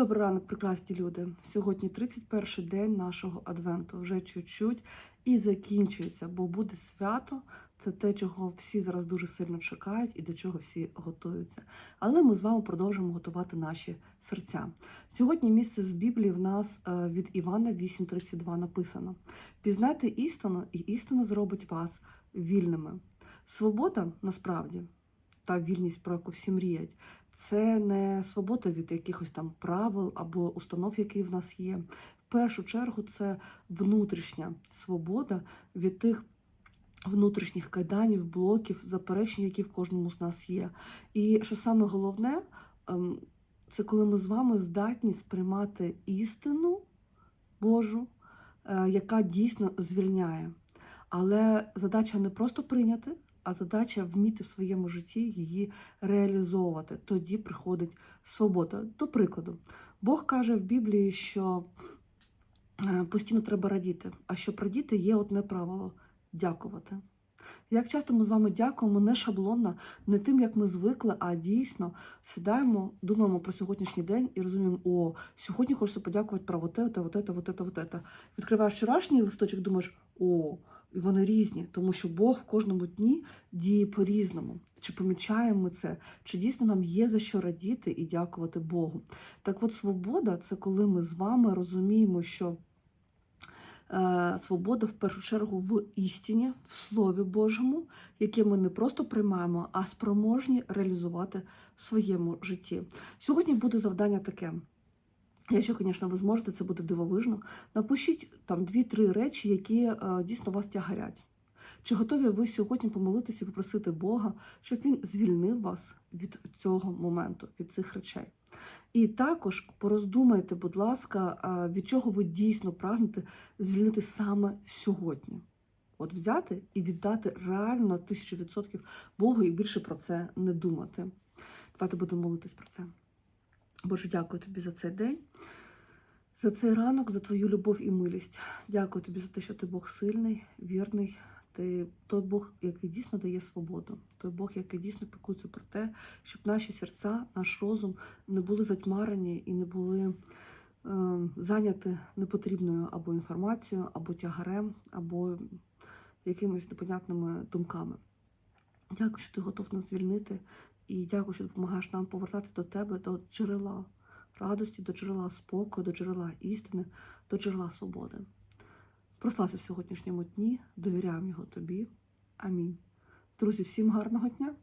Добрий ранок, прекрасні люди. Сьогодні 31 день нашого адвенту. Вже чуть-чуть і закінчується, бо буде свято. Це те, чого всі зараз дуже сильно чекають і до чого всі готуються. Але ми з вами продовжимо готувати наші серця. Сьогодні місце з Біблії в нас е, від Івана 8:32 написано: пізнайте істину, і істина зробить вас вільними. Свобода насправді та вільність, про яку всі мріють, це не свобода від якихось там правил або установ, які в нас є. В першу чергу це внутрішня свобода від тих внутрішніх кайданів, блоків, заперечень, які в кожному з нас є. І що саме головне, ем, це коли ми з вами здатні сприймати істину Божу, е, яка дійсно звільняє. Але задача не просто прийняти, а задача вміти в своєму житті її реалізовувати. Тоді приходить свобода. До прикладу, Бог каже в Біблії, що е, постійно треба радіти. А щоб радіти, є одне правило дякувати. Як часто ми з вами дякуємо не шаблонно, не тим, як ми звикли, а дійсно сідаємо, думаємо про сьогоднішній день і розуміємо, о, сьогодні хочеться подякувати про вот это, вот это, вот это, вот это. Відкриваєш вчорашній листочок, думаєш, о, і вони різні, тому що Бог в кожному дні діє по-різному. Чи помічаємо ми це, чи дійсно нам є за що радіти і дякувати Богу? Так от свобода це коли ми з вами розуміємо, що е, свобода в першу чергу в істині, в Слові Божому, яке ми не просто приймаємо, а спроможні реалізувати в своєму житті. Сьогодні буде завдання таке. Якщо, звісно, ви зможете, це буде дивовижно. Напишіть там дві-три речі, які е, дійсно вас тягарять. Чи готові ви сьогодні помолитися і попросити Бога, щоб він звільнив вас від цього моменту, від цих речей? І також пороздумайте, будь ласка, е, від чого ви дійсно прагнете звільнити саме сьогодні. От взяти і віддати реально тисячу відсотків Богу і більше про це не думати. Давайте будемо молитись про це. Боже, дякую тобі за цей день, за цей ранок, за твою любов і милість. Дякую тобі за те, що ти Бог сильний, вірний. Ти той Бог, який дійсно дає свободу, той Бог, який дійсно піклується про те, щоб наші серця, наш розум не були затьмарені і не були е, зайняті непотрібною або інформацією, або тягарем, або якимись непонятними думками. Дякую, що ти готов нас звільнити. І дякую, що допомагаєш нам повертатися до тебе, до джерела радості, до джерела спокою, до джерела істини, до джерела свободи. Прослався в сьогоднішньому дні, довіряємо його тобі. Амінь. Друзі, всім гарного дня!